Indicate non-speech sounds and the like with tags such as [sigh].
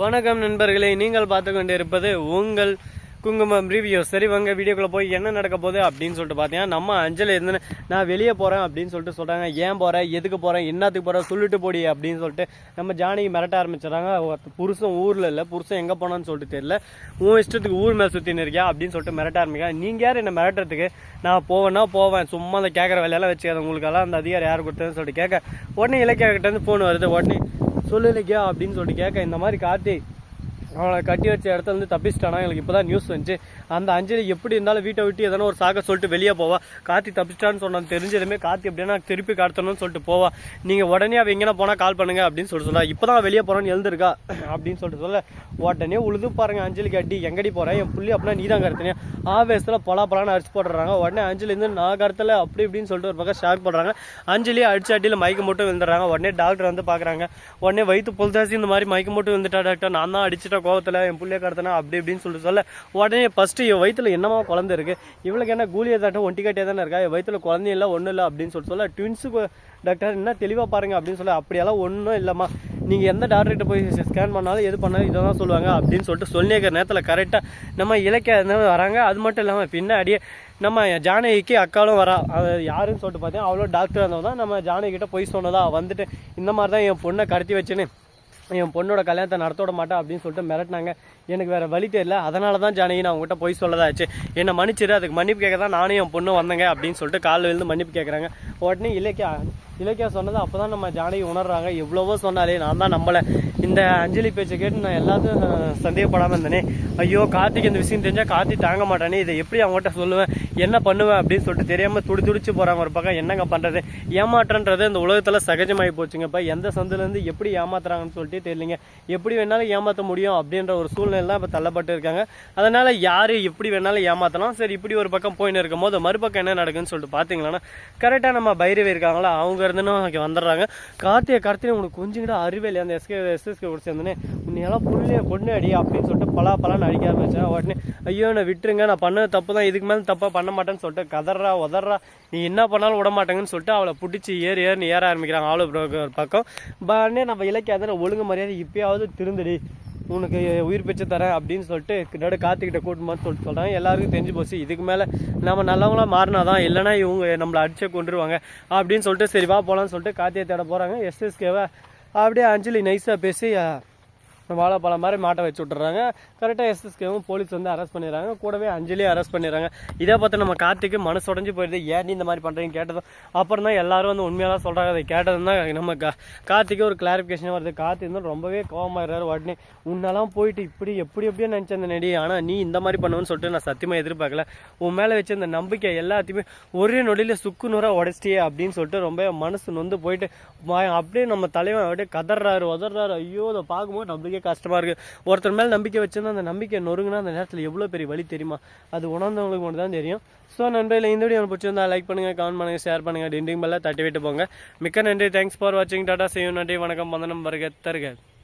வணக்கம் நண்பர்களே நீங்கள் பார்த்து கொண்டிருப்பது உங்கள் குங்குமம் ரிவ்யூ சரி வாங்க வீடியோக்குள்ளே போய் என்ன நடக்க போகுது அப்படின்னு சொல்லிட்டு பார்த்தீங்கன்னா நம்ம அஞ்சல் இருந்து நான் வெளியே போகிறேன் அப்படின்னு சொல்லிட்டு சொல்கிறாங்க ஏன் போகிறேன் எதுக்கு போகிறேன் என்னத்துக்கு போகிறேன் சொல்லிட்டு போடி அப்படின்னு சொல்லிட்டு நம்ம ஜானகி மிரட்ட ஆரம்பிச்சிடறாங்க. புருஷன் ஊரில் இல்லை புருஷன் எங்கே போனான்னு சொல்லிட்டு தெரியல. உன் இஷ்டத்துக்கு ஊர் மேலே சுற்றின்னு இருக்கியா அப்படின்னு சொல்லிட்டு மிரட்ட ஆரம்பிக்கிறேன் நீங்கள் யார் என்ன மிரட்டுறதுக்கு? நான் போவேன்னா போவேன். சும்மா அந்த கேட்குற வேலையெல்லாம் வச்சுக்காது. உங்களுக்கெல்லாம் அந்த அதிகாரம் யார் கொடுத்ததுன்னு சொல்லிட்டு கேட்க உடனே இலக்கிய கிட்ட இருந்து ஃபோன் வருது. உடனே சொல்லு அப்படின்னு சொல்லிட்டு கேட்க இந்த மாதிரி கார்த்திக் அவளை கட்டி வச்ச இடத்துல இருந்து தப்பிச்சிட்டானா? எனக்கு இப்போ தான் நியூஸ் வந்துச்சு. அந்த அஞ்சலி எப்படி இருந்தாலும் வீட்டை விட்டு எதனா ஒரு சாக்க சொல்லிட்டு வெளியே போவா. கார்த்தி தப்பிச்சிட்டான்னு சொன்னது தெரிஞ்சதுமே கார்த்தி எப்படின்னா திருப்பி காட்டணும்னு சொல்லிட்டு போவா. நீங்கள் உடனே அவள் எங்கேனா போனால் கால் பண்ணுங்க அப்படின்னு சொல்லிட்டு சொல்ல இப்போ தான் வெளியே போகிறான்னு எழுந்திருக்கா [clears throat] அப்படின்னு சொல்லிட்டு சொல்ல. உடனே உழுது பாருங்க அஞ்சலிக்கு கட்டி. எங்கடி போகிறேன் என் புள்ளி அப்படின்னா நீ தான் கடத்தினே ஆவேசத்தில் பலா பலான்னு அடிச்சு போடுறாங்க உடனே அஞ்சலி இருந்து நான் கடத்தல. அப்படி இப்படின்னு சொல்லிட்டு ஒரு பக்கம் ஷாக் பண்ணுறாங்க அஞ்சலி அடிச்சு அடியில் மயக்க மட்டும் விழுந்துடுறாங்க. உடனே டாக்டர் வந்து பார்க்குறாங்க உடனே வயிற்று புல்தாசி இந்த மாதிரி மயக்க மட்டும் விழுந்துட்டா டாக்டர் நான் தான் அடிச்சுட்டா கோவத்தில் என் புள்ளைய கடத்தினா அப்படி இப்படின்னு சொல்லிட்டு சொல்ல உடனே ஃபஸ்ட்டு என் வயிற்றுல என்னமா குழந்தை இருக்குது இவளுக்கு என்ன கூலியை தாட்டம் ஒண்டி கட்டியே தானே இருக்கா? என் வயிற்றுல குழந்தையும் இல்லை ஒன்றும் இல்லை அப்படின்னு சொல்லிட்டு சொல்ல ட்வின்ஸுக்கு டாக்டர் என்ன தெளிவாக பாருங்கள் அப்படின்னு சொல்ல அப்படியெல்லாம் ஒன்றும் இல்லைம்மா. நீங்கள் எந்த டாக்டர்கிட்ட போய் ஸ்கேன் பண்ணாலும் எது பண்ணாலும் இதை தான் சொல்லுவாங்க அப்படின்னு சொல்லிட்டு சொல்லியிருக்கிற நேரத்தில் கரெக்டாக நம்ம இலக்கிய வராங்க. அது மட்டும் இல்லாமல் பின்னாடியே நம்ம ஜானகிக்கு அக்காலும் வரா. அது யாருன்னு சொல்லிட்டு பார்த்தீங்கன்னா அவ்வளோ டாக்டர் இருந்தவங்க தான் நம்ம ஜானகிட்ட போய் சொன்னதா. வந்துட்டு இந்த மாதிரி தான் என் பொண்ணை கடத்தி வச்சுன்னு. என் பொண்ணோட கல்யாணத்தை நடத்த விட மாட்டேன் அப்படின்னு சொல்லிட்டு மிரட்டினாங்க. எனக்கு வேற வழி தெரியல. அதனால தான் ஜானகி நான் உங்ககிட்ட போய் சொல்லதாச்சு. என்னை மன்னிச்சிரு அதுக்கு மன்னிப்பு கேட்க தான் நானும் என் பொண்ணு வந்தேங்க அப்படின்னு சொல்லிட்டு காலில் விழுந்து மன்னிப்பு கேட்குறாங்க உடனே இலக்கியா இலக்கியா சொன்னது அப்போ தான் நம்ம ஜானகி உணர்றாங்க. எவ்வளவோ சொன்னாலே நான் தான் நம்மளை இந்த அஞ்சலி பேச்சை கேட்டு நான் எல்லாத்தையும் சந்தேகப்படாமல் இருந்தேனே. ஐயோ கார்த்திக் இந்த விஷயம் தெரிஞ்சால் கார்த்திக் தாங்க மாட்டானே. இதை எப்படி அவங்ககிட்ட சொல்லுவேன்? என்ன பண்ணுவேன் அப்படின்னு சொல்லிட்டு தெரியாமல் துடி துடிச்சு போகிறாங்க ஒரு பக்கம். என்னங்க பண்ணுறது ஏமாற்றன்றது இந்த உலகத்தில் சகஜமாகி போச்சுங்கப்பா. எந்த சந்துலேருந்து எப்படி ஏமாத்துறாங்கன்னு சொல்லிட்டு தெரியலிங்க. எப்படி வேணாலும் ஏமாற்ற முடியும் அப்படின்ற ஒரு சூழ்நிலைலாம் இப்போ தள்ளப்பட்டு இருக்காங்க. அதனால் யார் எப்படி வேணாலும் ஏமாற்றலாம் சரி இப்படி ஒரு பக்கம் போயின்னு இருக்கும் போது மறுபக்கம் என்ன நடக்குன்னு சொல்லிட்டு பார்த்தீங்கன்னா கரெக்டாக நம்ம பைரவி இருக்காங்களா? அவங்க இருந்துன்னு இங்கே வந்துடுறாங்க. கார்த்திகை கார்த்திகை உனக்கு கொஞ்சம் கூட அறிவில்லை அந்த எஸ்கே எஸ்எஸ்கே கூட சேர்ந்தனே உன்னையெல்லாம் புள்ளைய பொண்ணு அடி அப்படின்னு சொல்லிட்டு பலா பலான்னு அடிக்க ஆரம்பிச்சேன். உடனே ஐயோ நான் விட்டுருங்க நான் பண்ணது தப்பு தான். இதுக்கு மேலே தப்பாக பண்ண மாட்டேன்னு சொல்லிட்டு கதறா உதறா நீ என்ன பண்ணாலும் விட மாட்டேங்கன்னு சொல்லிட்டு அவளை பிடிச்சி ஏறி ஏறி ஏற ஆரம்பிக்கிறாங்க. ஆளு பக்கம். பண்ணே நம்ம இலக்கிய ஒழுங்கு மரியாதை இப்பயாவது திருந்துடி. உனக்கு உயிர் பிச்சை தரேன் அப்படின்னு சொல்லிட்டு கிட்ட காத்துக்கிட்ட கூட்டமாக சொல்லிட்டு சொல்கிறாங்க எல்லாருக்கும் தெரிஞ்சு போச்சு. இதுக்கு மேலே நம்ம நல்லவங்களா மாறினாதான் இல்லைனா இவங்க நம்மளை அடிச்சே கொண்டுருவாங்க அப்படின்னு சொல்லிட்டு சரி வா போகலான்னு சொல்லிட்டு காத்தியை தேட போகிறாங்க எஸ்எஸ்கேவை அப்படியே அஞ்சலி நைஸாக பேசி வாழைப்பழம் மாதிரி மாட்டை வச்சு விட்டுறாங்க. கரெக்டாக எஸ்எஸ்கேவும் போலீஸ் வந்து அரெஸ்ட் பண்ணிடுறாங்க. கூடவே அஞ்சலியும் அரெஸ்ட் பண்ணிடுறாங்க. இதை பார்த்து நம்ம கார்த்திக்கு மனசு உடஞ்சி போயிடுது. ஏன் நீ இந்த மாதிரி பண்ணுறீங்க கேட்டதும் அப்புறம் தான் எல்லாரும் வந்து உண்மையாக சொல்கிறாங்க அதை கேட்டதும் தான் நம்ம கா கார்த்திக்கு ஒரு கிளாரிஃபிகேஷன் வருது. கார்த்திக் வந்து ரொம்பவே கோவமாயிடுறாரு உடனே உன்னெல்லாம் போயிட்டு இப்படி எப்படி எப்படியோ நினச்சேன் நடி. ஆனால் நீ இந்த மாதிரி பண்ணுவேன்னு சொல்லிட்டு நான் சத்தியமாக எதிர்பார்க்கல. உன் மேலே வச்சு இந்த நம்பிக்கை எல்லாத்தையுமே ஒரே நொடியில் சுக்கு நூறாக உடச்சிட்டியே அப்படின்னு சொல்லிட்டு ரொம்ப மனசு நொந்து போயிட்டு அப்படியே நம்ம தலைவன் அப்படியே கதறாரு உதறாரு ஐயோ அதை பார்க்கும்போது நம்மளுக்கு கஷ்டமாக இருக்குது ஒருத்தர் மேலே நம்பிக்கை வச்சிருந்தா அந்த நம்பிக்கை நொறுங்குனா அந்த நேரத்தில் எவ்வளோ பெரிய வழி தெரியுமா? அது உணர்ந்தவங்களுக்கு மட்டும் தான் தெரியும். ஸோ நண்பர்களே இந்த வீடியோ பிடிச்சிருந்தா லைக் பண்ணுங்கள் கமெண்ட் பண்ணுங்கள் ஷேர் பண்ணுங்கள் டிண்டிங் பெல்லாம் தட்டி விட்டு போங்க. மிக்க நன்றி. தேங்க்ஸ் ஃபார் வாட்சிங் டாடா செய்யும் நன்றி. வணக்கம். வந்தனம் வருக தருக.